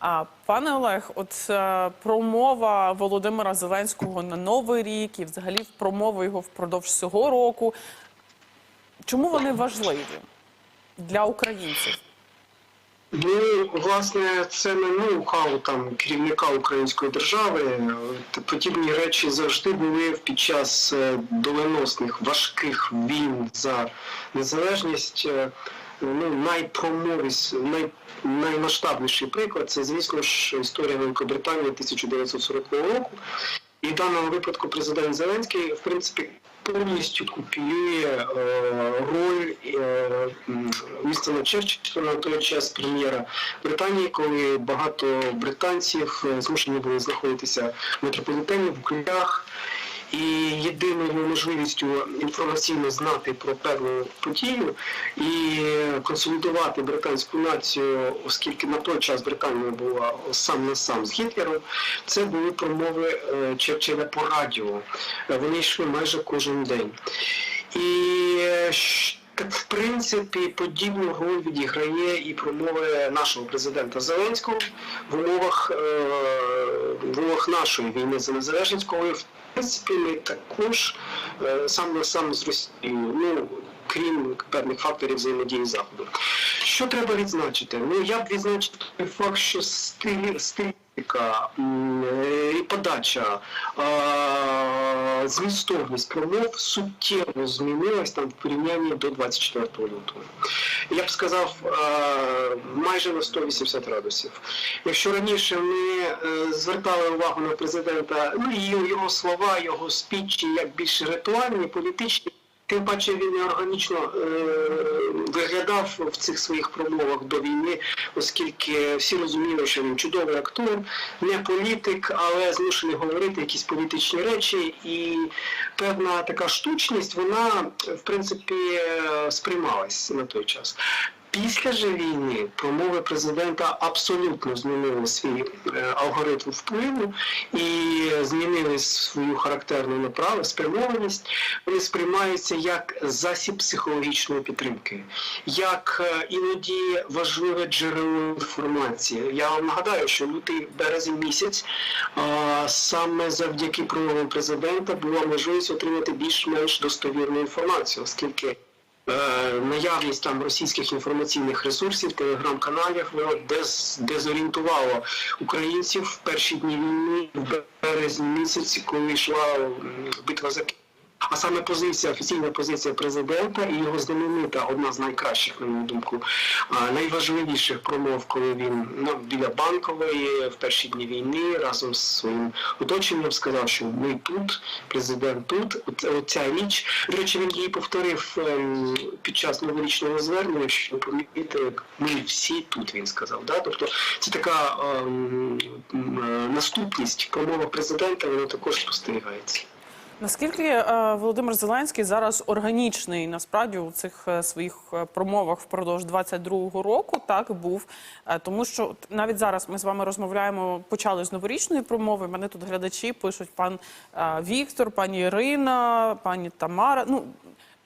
А пане Олег, от е, промова Володимира Зеленського на новий рік і взагалі промови його впродовж цього року. Чому вони важливі для українців? Ну, власне, це не ноу-хау там керівника української держави. Подібні речі завжди були під час е, доленосних важких війн за незалежність. Ну, найпромовість, най, наймасштабніший приклад це, звісно ж, історія Великобританії 1940 року. І в даному випадку президент Зеленський, в принципі, повністю копіює е, роль е, м, Вінстона Черчилля на той час прем'єра Британії, коли багато британців е, змушені були знаходитися в метрополітені в укриттях. І єдиною можливістю інформаційно знати про певну подію і консолідувати британську націю, оскільки на той час Британія була сам на сам з Гітлером, це були промови е, Черчилля по радіо. Вони йшли майже кожен день. І е, в принципі, подібну роль відіграє і промови нашого президента Зеленського в умовах, е, в умовах нашої війни за незалежність, коли в принципі ми також е, сам на сам з Росією. Ну, Крім певних факторів взаємодії з Заходом. Що треба відзначити? Ну я б відзначив той факт, що стиль, е, і подача, змістовність промов суттєво змінилась там в порівнянні до 24 лютого. Я б сказав майже на 180 градусів. Якщо раніше ми е, звертали увагу на президента, ну і його слова, його спічі як більш ритуальні, політичні. Тим паче він органічно е, виглядав в цих своїх промовах до війни, оскільки всі розуміли, що він чудовий актор, не політик, але змушений говорити якісь політичні речі, і певна така штучність, вона в принципі е, сприймалась на той час. Після же війни промови президента абсолютно змінили свій е, алгоритм впливу і змінили свою характерну направу, спрямованість. Вони сприймаються як засіб психологічної підтримки, як е, іноді важливе джерело інформації. Я вам нагадаю, що лютий березень місяць саме завдяки промовам президента була можливість отримати більш-менш достовірну інформацію, оскільки. Е, наявність там російських інформаційних ресурсів, телеграм-каналів, дез, дезорієнтувало українців в перші дні війни в березні місяці, коли йшла битва за. А саме позиція, офіційна позиція президента і його знаменита, одна з найкращих, на мою думку, найважливіших промов, коли він ну, біля банкової в перші дні війни разом з своїм оточенням сказав, що ми тут, президент тут. Оця річ. До речі, він її повторив ем, під час новорічного звернення, що помітили, ми всі тут. Він сказав. Да? Тобто це така ем, наступність промова президента, вона також спостерігається. Наскільки е, Володимир Зеленський зараз органічний насправді у цих е, своїх е, промовах впродовж 22-го року, так був тому, що навіть зараз ми з вами розмовляємо, почали з новорічної промови. Мене тут глядачі пишуть пан Віктор, пані Ірина, пані Тамара. Ну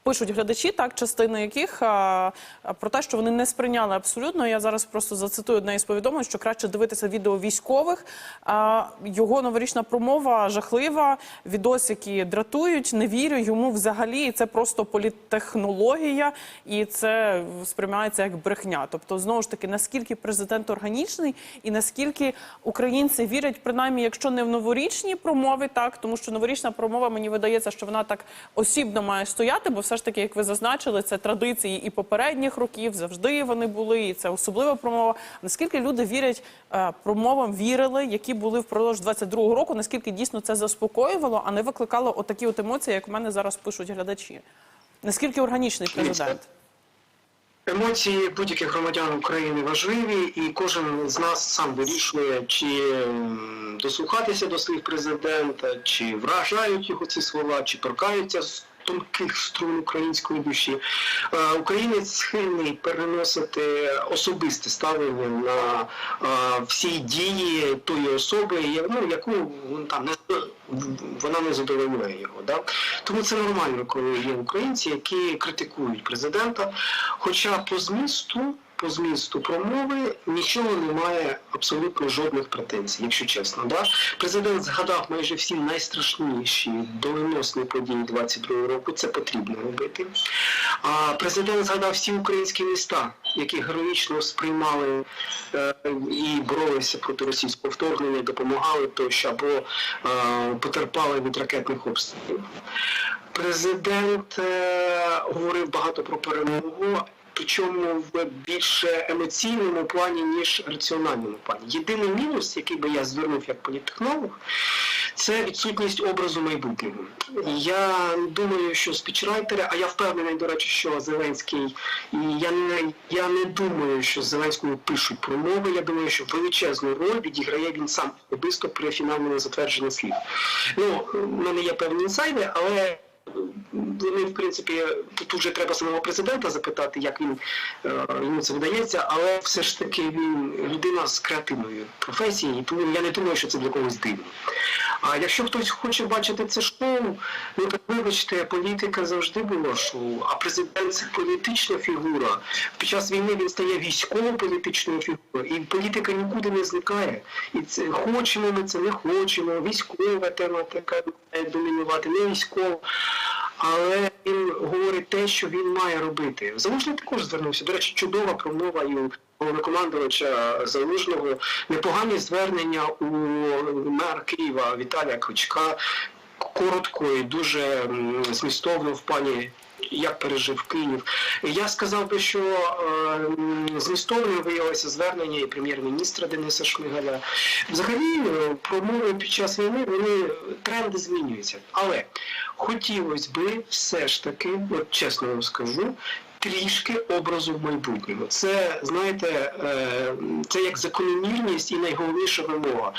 пишуть глядачі, так частина яких а, про те, що вони не сприйняли абсолютно. Я зараз просто зацитую одне із повідомлень, що краще дивитися відео військових. А, його новорічна промова жахлива, відосики дратують. Не вірю йому взагалі. І це просто політтехнологія, і це сприймається як брехня. Тобто, знову ж таки, наскільки президент органічний, і наскільки українці вірять, принаймні, якщо не в новорічні промови, так тому що новорічна промова мені видається, що вона так осібно має стояти, бо все ж таки, як ви зазначили, це традиції і попередніх років завжди вони були, і це особлива промова. Наскільки люди вірять е, промовам, вірили, які були впродовж 22-го року, наскільки дійсно це заспокоювало, а не викликало отакі от емоції, як в мене зараз пишуть глядачі? Наскільки органічний президент? Емоції будь-яких громадян України важливі, і кожен з нас сам вирішує, чи дослухатися до слів президента, чи вражають його ці слова, чи торкаються тонких струн української душі. Е, Українець схильний переносити особисте ставлення на е, всі дії тої особи, ну, яку він там не вона не задовольняє його. Да? Тому це нормально, коли є українці, які критикують президента. Хоча по змісту по змісту промови нічого немає, абсолютно жодних претензій, якщо чесно. Да? Президент згадав майже всі найстрашніші доленосні події 22 року. Це потрібно робити. А президент згадав всі українські міста, які героїчно сприймали е, і боролися проти російського вторгнення, допомагали тощо або е, потерпали від ракетних обстрілів. Президент е, говорив багато про перемогу. Причому в більш емоційному плані, ніж раціональному плані. Єдиний мінус, який би я звернув як політтехнолог, це відсутність образу майбутнього. Я думаю, що спічрайтери, а я впевнений, до речі, що Зеленський, і я не я не думаю, що Зеленському пишуть промови. Я думаю, що величезну роль відіграє він сам особисто при фінальному затвердженні слів. Ну, в мене є певні інсайди, але вони, в принципі, тут вже треба самого президента запитати, як він е, йому це вдається, але все ж таки він людина з креативної професії, і тому я не думаю, що це для когось дивно. А якщо хтось хоче бачити це шоу, ну так вибачте, політика завжди була шоу, а президент це політична фігура. Під час війни він стає військово-політичною фігурою, і політика нікуди не зникає. І це хочемо ми це, не хочемо. Військова тематика має домінувати, не військова. Але він говорить те, що він має робити. Залужний також звернувся. До речі, чудова промова і у головнокомандувача Залужного. Непогані звернення у мера Києва Віталія Кличка. Коротко і дуже змістовно в плані. Як пережив Київ, я сказав би, що е, м, змістовним виявилося звернення і прем'єр-міністра Дениса Шмигаля. Взагалі, е, промови під час війни вони тренди змінюються. Але хотілося би все ж таки, от чесно вам скажу, трішки образу майбутнього. Це знаєте, е, це як закономірність і найголовніша вимога.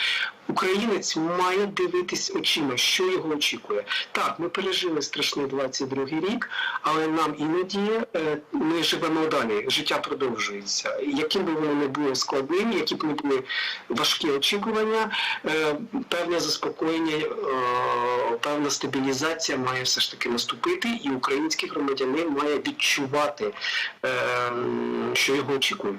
Українець має дивитись очима, що його очікує. Так, ми пережили страшний 22-й рік, але нам іноді е, ми живемо далі. Життя продовжується. Яким би воно не було складним, які б не були важкі очікування, е, певне заспокоєння, е, певна стабілізація має все ж таки наступити, і український громадянин має відчувати, що його очікує.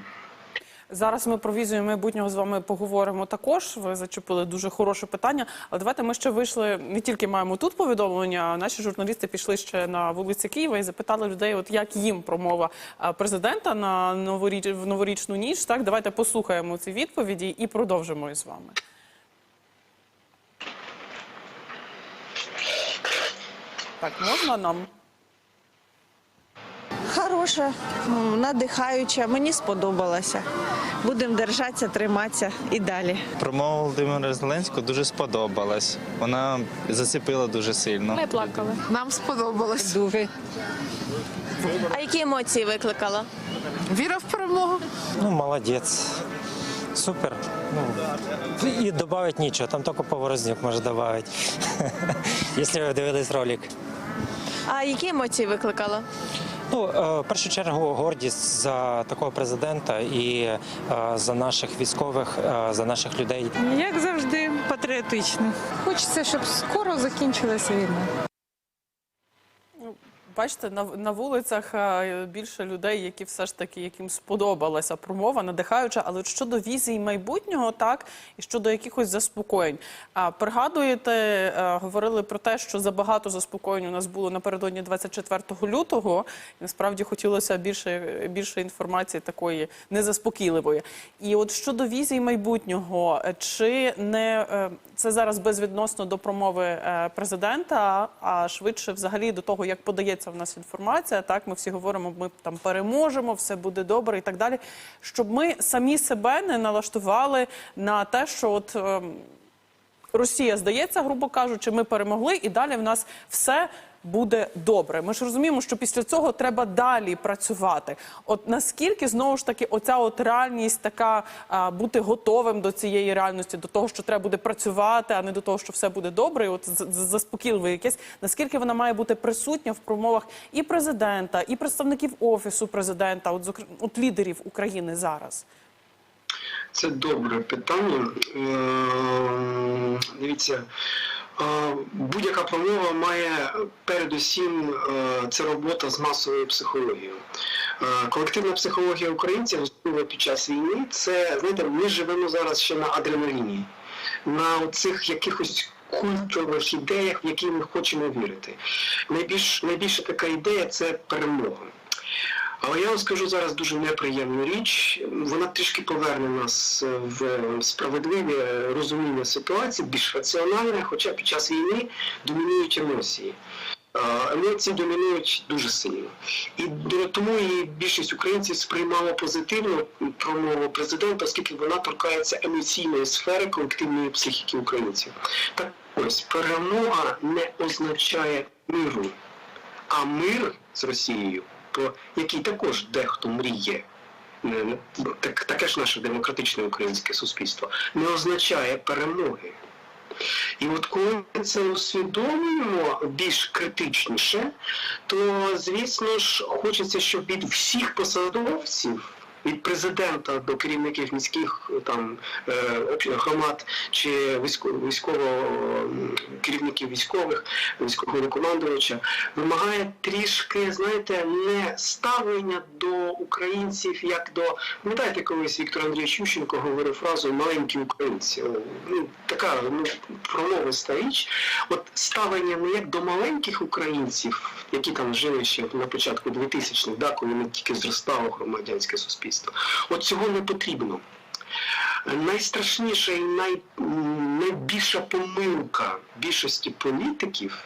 Зараз ми про візію майбутнього з вами поговоримо також. Ви зачепили дуже хороше питання. Але давайте ми ще вийшли. Не тільки маємо тут повідомлення. а Наші журналісти пішли ще на вулиці Києва і запитали людей, от як їм промова е, президента на новоріч в новорічну ніч. Так, давайте послухаємо ці відповіді і продовжимо із вами. Так, можна нам? Хороша, надихаюча, мені сподобалася. Будемо держатися, триматися і далі. Промова Володимира Зеленського дуже сподобалась. Вона зацепила дуже сильно. Ми плакали. Нам сподобалось. Дуже. А які емоції викликала? Віра в перемогу. Ну, молодець. Супер. Ну, і додати нічого, там тільки Поворознюк може додати. Якщо ви дивились ролик. А які емоції викликала? Ну, е, в першу чергу гордість за такого президента і е, за наших військових, е, за наших людей. Як завжди, патріотично. Хочеться, щоб скоро закінчилася війна. Бачите, на, на вулицях е, більше людей, які все ж таки яким сподобалася промова, надихаюча. Але щодо візії майбутнього, так і щодо якихось заспокоєнь. А пригадуєте, е, говорили про те, що забагато заспокоєнь у нас було напередодні 24 лютого. І насправді хотілося більше, більше інформації такої незаспокійливої. І от щодо візії майбутнього, е, чи не це зараз безвідносно до промови президента, а швидше взагалі до того, як подається в нас інформація. Так, ми всі говоримо, ми там переможемо, все буде добре і так далі. Щоб ми самі себе не налаштували на те, що от. ем, Росія здається, грубо кажучи, ми перемогли, і далі в нас все буде добре. Ми ж розуміємо, що після цього треба далі працювати. От наскільки знову ж таки оця от реальність така а, бути готовим до цієї реальності, до того, що треба буде працювати, а не до того, що все буде добре. І от заспокійливе якесь, наскільки вона має бути присутня в промовах і президента, і представників офісу президента, от от лідерів України зараз. Це добре питання. Е, Дивіться, Е, Будь-яка промова має передусім е, це робота з масовою психологією. Е, Колективна психологія українців, особливо під час війни, це знаєте, ми живемо зараз ще на адреналіні, на цих якихось культових ідеях, в які ми хочемо вірити. Найбільш найбільша така ідея це перемога. Але я вам скажу зараз дуже неприємну річ. Вона трішки поверне нас е, в справедливе розуміння ситуації, більш раціональне, хоча під час війни домінують емоції. Е, Емоції домінують дуже сильно. І тому і більшість українців сприймало позитивно промову президента, оскільки вона торкається емоційної сфери колективної психіки українців. Так ось перемога не означає миру, а мир з Росією, про який також дехто мріє. Так, таке ж наше демократичне українське суспільство не означає перемоги. І от коли ми це усвідомлюємо більш критичніше, то звісно ж хочеться, щоб від всіх посадовців. Від президента до керівників міських там е, громад чи військово, військово керівників військових, військового командувача вимагає трішки, знаєте, не ставлення до українців як до пам'ятаєте, колись Віктор Андрійович Ющенко говорив фразу маленькі українці. Ну така ну промовиста річ. От ставлення не як до маленьких українців, які там жили ще на початку 2000-х, да, коли не тільки зростало громадянське суспільство. От цього не потрібно. Найстрашніша і най, найбільша помилка більшості політиків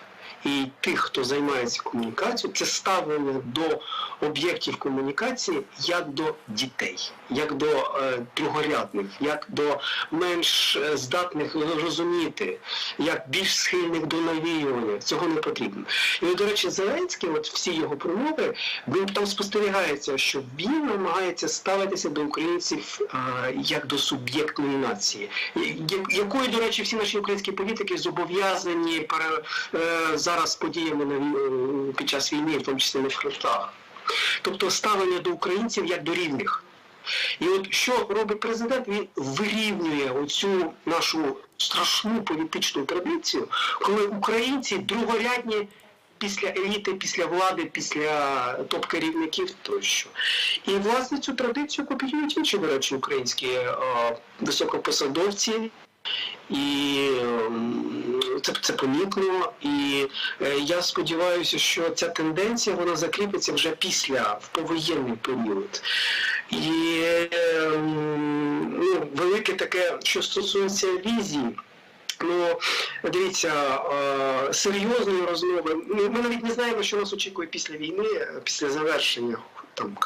і тих, хто займається комунікацією, це ставлення до об'єктів комунікації як до дітей, як до е, другорядних, як до менш е, здатних розуміти, як більш схильних до навіювання. Цього не потрібно. І до речі, Зеленський, от всі його промови, він там спостерігається, що він намагається ставитися до українців е, як до суб'єктної нації, якою, до речі, всі наші українські політики зобов'язані пере, е, зараз подіями на е, під час війни, в тому числі на фронтах. Тобто ставлення до українців як до рівних. І от що робить президент? Він вирівнює оцю нашу страшну політичну традицію, коли українці другорядні після еліти, після влади, після топ-керівників тощо. І власне цю традицію копіюють інші, до речі, українські е, високопосадовці. І ем, це, це помітно. І е, я сподіваюся, що ця тенденція вона закріпиться вже після в повоєнний період. І ем, ну, велике таке, що стосується візії. Ну, дивіться, е, серйозної розмови. Ну, ми навіть не знаємо, що нас очікує після війни, е, після завершення там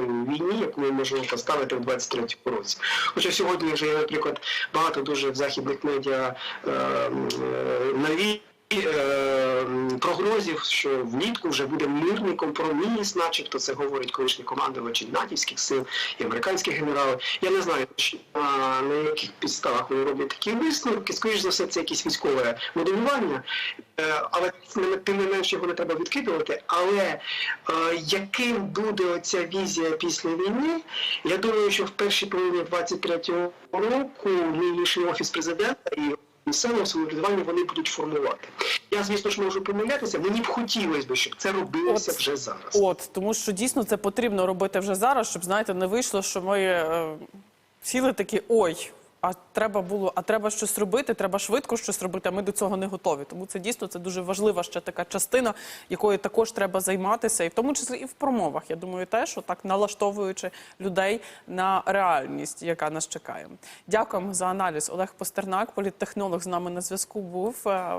в війні, яку ми можемо поставити в 23-му році. Хоча сьогодні вже наприклад, багато дуже в західних медіа е, е, нові. Е, Прогнозів, що влітку вже буде мирний компроміс, начебто це говорить колишні командувачі натівських сил і американські генерали. Я не знаю, на яких підставах вони роблять такі висновки. Скоріш за все, це якесь військове моделювання, Е, але тим не- тим не менш його не треба відкидувати. Але е, яким буде оця візія після війни? Я думаю, що в першій половині 23-го року нинішній офіс президента і місцевого самоврядування вони будуть формувати. Я, звісно ж, можу помилятися. Мені б хотілося б, щоб це робилося От. вже зараз. От тому, що дійсно це потрібно робити вже зараз, щоб знаєте, не вийшло, що ми е, сіли такі ой. А треба було, а треба щось робити, треба швидко щось робити. А ми до цього не готові. Тому це дійсно це дуже важлива ще така частина, якою також треба займатися, і в тому числі і в промовах. Я думаю, теж отак налаштовуючи людей на реальність, яка нас чекає. Дякуємо за аналіз. Олег Постернак, політтехнолог, з нами на зв'язку був. Е,